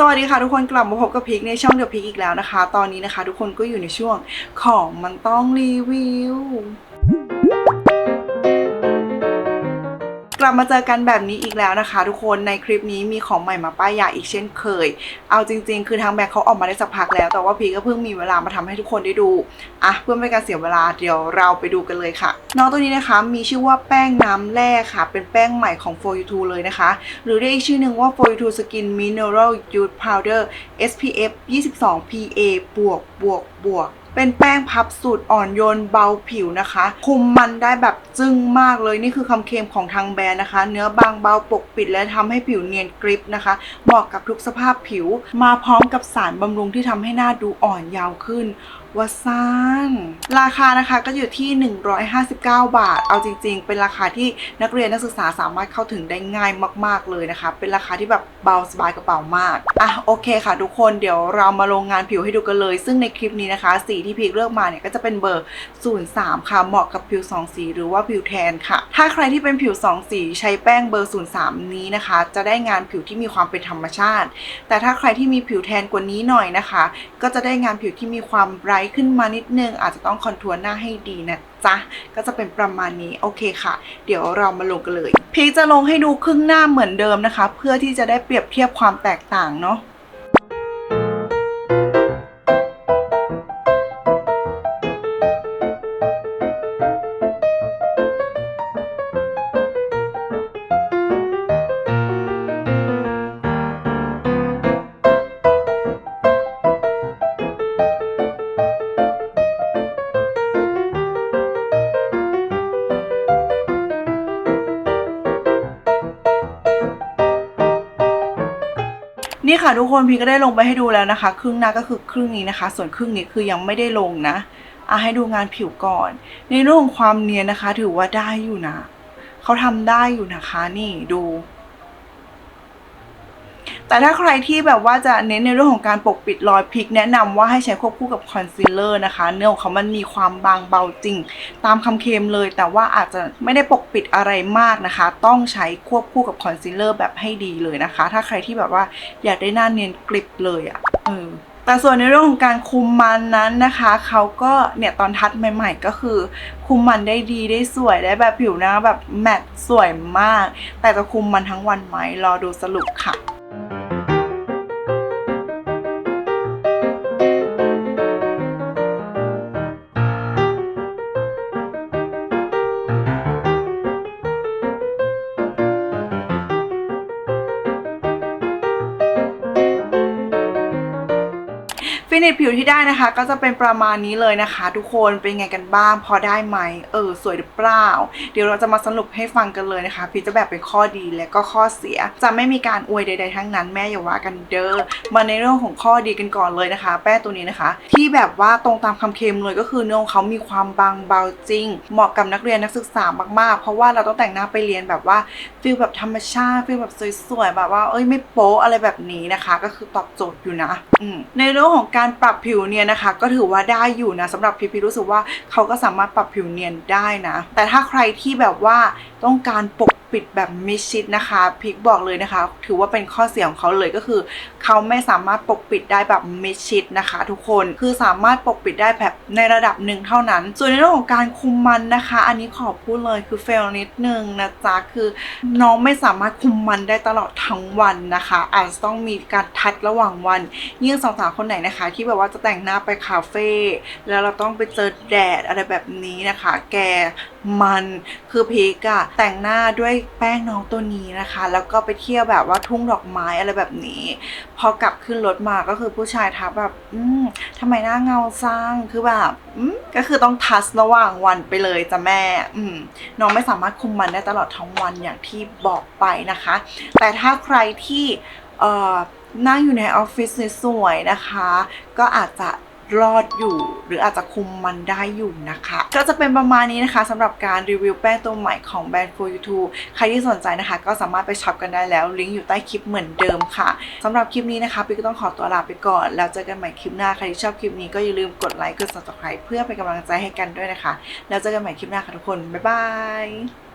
สวัสดีค่ะทุกคนกลับมาพบกับพิกในช่องเดอะพิกอีกแล้วนะคะ ตอนนี้นะคะ ทุกคนก็อยู่ในช่วงของมันต้องรีวิว ลับมาเจอกันแบบนี้อีกแล้วนะคะ ทุกคนในคลิปนี้มีของใหม่มาป้ายยาอีกเช่นเคย เอาจริง ๆ คือทางแบรนด์เขาออกมาได้สักพักแล้ว แต่ว่าพีก็เพิ่งมีเวลามาทำให้ทุกคนได้ดูอะเพื่อไม่การเสียเวลาเดี๋ยวเราไปดูกันเลยค่ะ น้องตัวนี้นะคะมีชื่อว่าแป้งน้ำแร่ค่ะ เป็นแป้งใหม่ของ For You t o เลยนะคะ หรือเรียกอีกชื่อหนึ่งว่า For You t o Skin Mineral Youth Powder SPF 22 PA บวกบวกบวก เป็นแป้งพับสูตรอ่อนโยนเบาผิวนะคะ คุมมันได้แบบจึ้งมากเลยนี่คือคำเคลมของทางแบรนด์นะคะ เนื้อบางเบาปกปิดและทำให้ผิวเนียนกริบนะคะ เหมาะกับทุกสภาพผิว มาพร้อมกับสารบำรุงที่ทำให้หน้าดูอ่อนยาวขึ้นวาซานราคานะคะก็อยู่ที่ 159 บาท เอาจริง ๆ เป็นราคาที่นักเรียนนักศึกษาสามารถเข้าถึงได้ง่ายมาก ๆเลยนะคะ เป็นราคาที่แบบเบาสบายกระเป๋ามากอะโอเคค่ะ ทุกคนเดี๋ยวเรามาลงงานผิวให้ดูกันเลย ซึ่งในคลิปนี้นะคะ สีที่พีคเลือกมาเนี่ยก็จะเป็นเบอร์ 03 ค่ะเหมาะกับผิว 2 สีหรือว่าผิวแทนค่ะ ถ้าใครที่เป็นผิว 2 สีใช้แป้งเบอร์ 03 นี้นะคะ จะได้งานผิวที่มีความเป็นธรรมชาติ แต่ถ้าใครที่มีผิวแทนกว่านี้หน่อยนะคะ ก็จะได้งานผิวที่มีความไบรท์ขึ้นมานิดนึง อาจจะต้องคอนทัวร์หน้าให้ดีนะจ๊ะ ก็จะเป็นประมาณนี้โอเคค่ะ เดี๋ยวเรามาลงกันเลยพีคจะลงให้ดูครึ่งหน้าเหมือนเดิมนะคะ เพื่อที่จะได้เปรียบเทียบความแตกต่างเนาะ นี่ค่ะทุกคนพีก็ได้ลงไปให้ดูแล้วนะคะ ครึ่งหน้าก็คือครึ่งนี้นะคะ ส่วนครึ่งนี้คือยังไม่ได้ลงนะอะให้ดูงานผิวก่อน ในเรื่องของความเนียนนะคะ ถือว่าได้อยู่นะเขาทำได้อยู่นะคะ นี่ดู แต่ถ้าใครที่แบบว่าจะเน้นในเรื่องของการปกปิดรอยพริก แนะนำว่าให้ใช้ควบคู่กับคอนซีลเลอร์นะคะ เนื้อของเขามันมีความบางเบาจริง ตามคำเคมเลย แต่ว่าอาจจะไม่ได้ปกปิดอะไรมากนะคะ ต้องใช้ควบคู่กับคอนซีลเลอร์แบบให้ดีเลยนะคะ ถ้าใครที่แบบว่าอยากได้หน้าเนียนกริบเลยอะ่ะเออแต่ส่วนในเรื่องของการคุมมันนั้นนะคะเขาก็เนี่ยตอนทัดใหม่ ๆ ก็คือ คุมมันได้ดีได้สวยได้แบบผิวหน้าแบบแมตต์สวยมาก แต่จะคุมมันทั้งวันไหมรอดูสรุปค่ะ ฟินิชผิวที่ได้นะคะ ก็จะเป็นประมาณนี้เลยนะคะ ทุกคนเป็นไงกันบ้างพอได้ไหมเออสวยหรือเปล่า เดี๋ยวเราจะมาสรุปให้ฟังกันเลยนะคะพี่จะแบบเป็นข้อดีและก็ข้อเสีย จะไม่มีการอวยใด ๆ ทั้งนั้นแม่อย่าว่ากันเด้อมาในเรื่องของข้อดีกันก่อนเลยนะคะ แป้งตัวนี้นะคะ ที่แบบว่าตรงตามคำเคลมเลยก็คือเนื้อของเขามีความบางเบาจริง เหมาะกับนักเรียนนักศึกษามากๆ เพราะว่าเราต้องแต่งหน้าไปเรียนแบบว่าฟิลแบบธรรมชาติฟิลแบบสวยๆแบบว่าเอ้ยไม่โป๊อะไรแบบนี้นะคะ ก็คือตอบโจทย์อยู่นะในเรื่องของการปรับผิวเนี่ยนะคะ ก็ถือว่าได้อยู่นะสำหรับพีพีรู้สึกว่าเขาก็สามารถปรับผิวเนียนได้นะ แต่ถ้าใครที่แบบว่าต้องการปกปิดแบบมิดชิดนะคะ พิกบอกเลยนะคะ ถือว่าเป็นข้อเสียของเขาเลยก็คือ เขาไม่สามารถปกปิดได้แบบมิดชิดนะคะ ทุกคนคือสามารถปกปิดได้แบบในระดับหนึ่งเท่านั้น ส่วนในเรื่องของการคุมมันนะคะ อันนี้ขอพูดเลยคือเฟลนิดนึงนะจ๊ะคือน้องไม่สามารถคุมมันได้ตลอดทั้งวันนะคะ อาจจะต้องมีการทัดระหว่างวัน ยิ่งสาวๆคนไหนนะคะ ที่แบบว่าจะแต่งหน้าไปคาเฟ่แล้วเราต้องไปเจอแดดอะไรแบบนี้นะคะ แกมันคือพีกอะแต่งหน้าด้วยแป้งน้องตัวนี้นะคะ แล้วก็ไปเที่ยวแบบว่าทุ่งดอกไม้อะไรแบบนี้ พอกลับขึ้นรถมาก็คือผู้ชายทักแบบ อืมทำไมหน้าเงาซังคือแบบอืมก็คือต้องทัสระหว่างวันไปเลยจ้ะแม่ อืมน้องไม่สามารถคุมมันได้ตลอดทั้งวันอย่างที่บอกไปนะคะ แต่ถ้าใครที่เอ่อนั่งอยู่ในออฟฟิศสวยๆนะคะ ก็อาจจะ รอดอยู่ หรืออาจจะคุมมันได้อยู่นะคะ ก็จะเป็นประมาณนี้นะคะสำหรับการรีวิวแป้งตัวใหม่ของแบรนด์ for you t o ใครที่สนใจนะคะ ก็สามารถไปช็อปกันได้แล้ว ลิงก์อยู่ใต้คลิปเหมือนเดิมค่ะสำหรับคลิปนี้นะคะปิ๊กก็ต้องขอตัวลาไปก่อน แล้วเจอกันใหม่คลิปหน้าใครที่ชอบคลิปนี้ก็อย่าลืมกดไลค์กด subscribe เพื่อเป็นกำลังใจให้กันด้วยนะคะ แล้วเจอกันใหม่คลิปหน้าค่ะทุกคนบ๊ายบาย